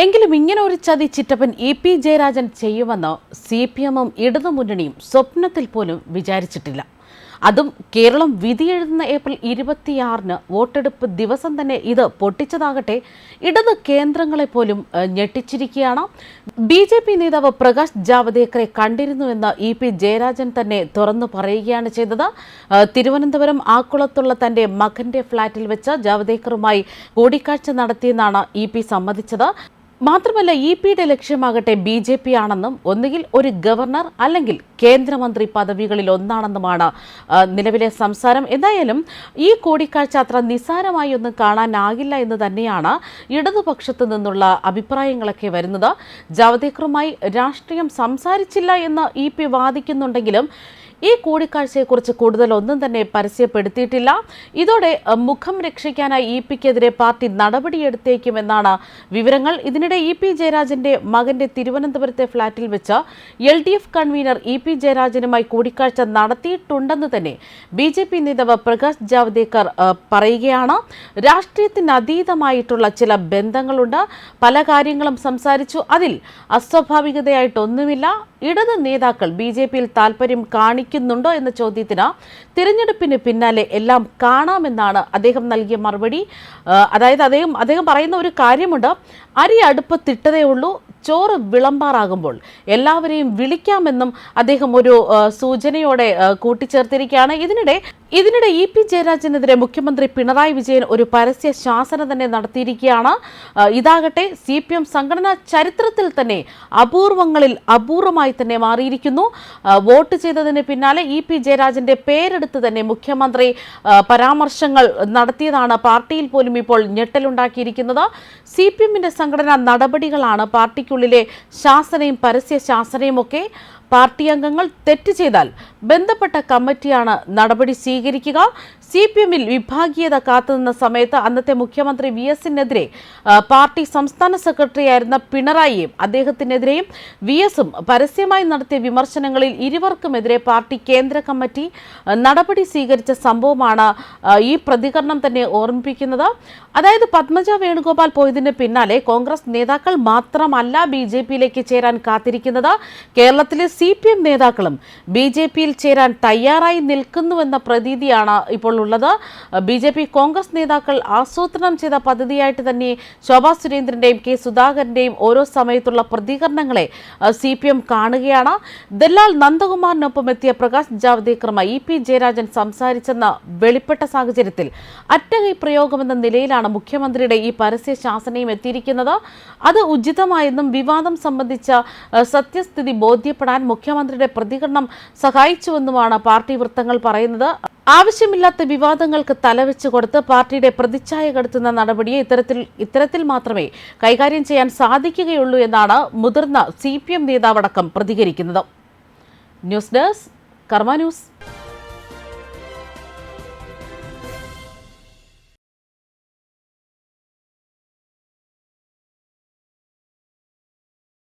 എങ്കിലും ഇങ്ങനെ ഒരു ചതി ചിറ്റപ്പൻ ഇ പി ജയരാജൻ ചെയ്യുമെന്ന് സി പി എമ്മും ഇടതുമുന്നണിയും സ്വപ്നത്തിൽ പോലും വിചാരിച്ചിട്ടില്ല. അതും കേരളം വിധിയെഴുതുന്ന ഏപ്രിൽ ഇരുപത്തിയാറിന് വോട്ടെടുപ്പ് ദിവസം തന്നെ ഇത് പൊട്ടിച്ചതാകട്ടെ ഇടത് കേന്ദ്രങ്ങളെ പോലും ഞെട്ടിച്ചിരിക്കുകയാണ്. ബി ജെ പി നേതാവ് പ്രകാശ് ജാവദേക്കറെ കണ്ടിരുന്നുവെന്ന് ഇ പി ജയരാജൻ തന്നെ തുറന്നു പറയുകയാണ് ചെയ്തത്. തിരുവനന്തപുരം ആക്കുളത്തുള്ള തന്റെ മകന്റെ ഫ്ളാറ്റിൽ വെച്ച് ജാവദേക്കറുമായി കൂടിക്കാഴ്ച നടത്തിയെന്നാണ് ഇ പി സമ്മതിച്ചത്. മാത്രമല്ല ഇ പിയുടെ ലക്ഷ്യമാകട്ടെ ബി ജെ പി ആണെന്നും ഒന്നുകിൽ ഒരു ഗവർണർ അല്ലെങ്കിൽ കേന്ദ്രമന്ത്രി പദവികളിൽ ഒന്നാണെന്നുമാണ് നിലവിലെ സംസാരം. എന്തായാലും ഈ കൂടിക്കാഴ്ച അത്ര നിസ്സാരമായി ഒന്നും കാണാനാകില്ല എന്ന് തന്നെയാണ് ഇടതുപക്ഷത്തു നിന്നുള്ള അഭിപ്രായങ്ങളൊക്കെ വരുന്നത്. ജാവദേക്കറുമായി രാഷ്ട്രീയം സംസാരിച്ചില്ല എന്ന് ഇ പി വാദിക്കുന്നുണ്ടെങ്കിലും ഈ കൂടിക്കാഴ്ചയെക്കുറിച്ച് കൂടുതൽ ഒന്നും തന്നെ പരസ്യപ്പെടുത്തിയിട്ടില്ല. ഇതോടെ മുഖം രക്ഷിക്കാനായി ഇ പിക്കെതിരെ പാർട്ടി നടപടിയെടുത്തേക്കുമെന്നാണ് വിവരങ്ങൾ. ഇതിനിടെ ഇ പി ജയരാജന്റെ മകന്റെ തിരുവനന്തപുരത്തെ ഫ്ളാറ്റിൽ വെച്ച് L D F convenor E P ജയരാജനുമായി കൂടിക്കാഴ്ച നടത്തിയിട്ടുണ്ടെന്ന് തന്നെ ബി ജെ പി നേതാവ് പ്രകാശ് ജാവ്ദേക്കർ പറയുകയാണ്. രാഷ്ട്രീയത്തിന് അതീതമായിട്ടുള്ള ചില ബന്ധങ്ങളുണ്ട്. പല കാര്യങ്ങളും സംസാരിച്ചു. അതിൽ അസ്വാഭാവികതയായിട്ടൊന്നുമില്ല. ഇടത് നേതാക്കൾ ബി ജെ പിയിൽ താല്പര്യം കാണിക്കുന്നുണ്ടോ എന്ന ചോദ്യത്തിന് തിരഞ്ഞെടുപ്പിന് പിന്നാലെ എല്ലാം കാണാമെന്നാണ് അദ്ദേഹം നൽകിയ മറുപടി. അതായത് അദ്ദേഹം അദ്ദേഹം പറയുന്ന ഒരു കാര്യമുണ്ട്. അരി അടുപ്പത്തിട്ടതേ ഉള്ളൂ ചോറ് വിളമ്പാറാകുമ്പോൾ എല്ലാവരെയും വിളിക്കാമെന്നും അദ്ദേഹം ഒരു സൂചനയോടെ കൂട്ടിച്ചേർത്തിരിക്കുകയാണ്. ഇതിനിടെ ഇതിനിടെ ഇ പി ജയരാജനെതിരെ മുഖ്യമന്ത്രി പിണറായി വിജയൻ ഒരു പരസ്യ ശാസന തന്നെ നടത്തിയിരിക്കുകയാണ്. ഇതാകട്ടെ സി പി എം സംഘടനാ ചരിത്രത്തിൽ തന്നെ അപൂർവങ്ങളിൽ അപൂർവമായി തന്നെ മാറിയിരിക്കുന്നു. വോട്ട് ചെയ്തതിന് പിന്നാലെ ഇ പി ജയരാജന്റെ പേരെടുത്ത് തന്നെ മുഖ്യമന്ത്രി പരാമർശങ്ങൾ നടത്തിയതാണ് പാർട്ടിയിൽ പോലും ഇപ്പോൾ ഞെട്ടലുണ്ടാക്കിയിരിക്കുന്നത്. സി പി എമ്മിന്റെ സംഘടനാ നടപടികളാണ് പാർട്ടിക്കുള്ളിലെ ശാസനയും പരസ്യ ശാസനയും ഒക്കെ പാർട്ടി അംഗങ്ങൾ തെറ്റ് ചെയ്താൽ ബന്ധപ്പെട്ട കമ്മിറ്റിയാണ് നടപടി സ്വീകരിക്കുക. സി പി എമ്മിൽ വിഭാഗീയത കാത്തുനിന്ന സമയത്ത് അന്നത്തെ മുഖ്യമന്ത്രി വി എസിനെതിരെ പാർട്ടി സംസ്ഥാന സെക്രട്ടറിയായിരുന്ന പിണറായിയും അദ്ദേഹത്തിനെതിരെയും വി എസും പരസ്യമായി നടത്തിയ വിമർശനങ്ങളിൽ ഇരുവർക്കുമെതിരെ പാർട്ടി കേന്ദ്ര കമ്മിറ്റി നടപടി സ്വീകരിച്ച സംഭവമാണ് ഈ പ്രതികരണം തന്നെ ഓർമ്മിപ്പിക്കുന്നത്. അതായത് പത്മജ വേണുഗോപാൽ പോയതിന് പിന്നാലെ കോൺഗ്രസ് നേതാക്കൾ മാത്രമല്ല ബി ജെ പിയിലേക്ക് ചേരാൻ കാത്തിരിക്കുന്നത്. കേരളത്തിലെ സി പി എം നേതാക്കളും ബി ജെ പിയിൽ ചേരാൻ തയ്യാറായി നിൽക്കുന്നുവെന്ന പ്രതീതിയാണ് ഇപ്പോൾ ഉള്ളത്. ബി ജെ പി കോൺഗ്രസ് നേതാക്കൾ ആസൂത്രണം ചെയ്ത പദ്ധതിയായിട്ട് തന്നെ ശോഭാ സുരേന്ദ്രന്റെയും കെ സുധാകരന്റെയും ഓരോ സമയത്തുള്ള പ്രതികരണങ്ങളെ സി പി എം കാണുകയാണ്. ദല്ലാൽ നന്ദകുമാറിനൊപ്പം എത്തിയ പ്രകാശ് ജാവ്ദേക്കറുമായി ഇ പി ജയരാജൻ സംസാരിച്ചെന്ന വെളിപ്പെട്ട സാഹചര്യത്തിൽ അറ്റകൈ പ്രയോഗമെന്ന നിലയിലാണ് മുഖ്യമന്ത്രിയുടെ ഈ പരസ്യ ശാസനയും എത്തിയിരിക്കുന്നത്. അത് ഉചിതമായെന്നും വിവാദം സംബന്ധിച്ച സത്യസ്ഥിതി ബോധ്യപ്പെടാൻ മുഖ്യമന്ത്രിയുടെ പ്രതികരണം സഹായിച്ചുവെന്നുമാണ് പാർട്ടി വൃത്തങ്ങൾ പറയുന്നത്. ആവശ്യമില്ലാത്ത വിവാദങ്ങൾക്ക് തലവെച്ച് കൊടുത്ത് പാർട്ടിയുടെ പ്രതിച്ഛായ കടത്തുന്ന നടപടിയെ ഇത്തരത്തിൽ ഇത്തരത്തിൽ മാത്രമേ കൈകാര്യം ചെയ്യാൻ സാധിക്കുകയുള്ളൂ എന്നാണ് മുതിർന്ന സി പി എം നേതാവടക്കം പ്രതികരിക്കുന്നത്. News desk Karma news.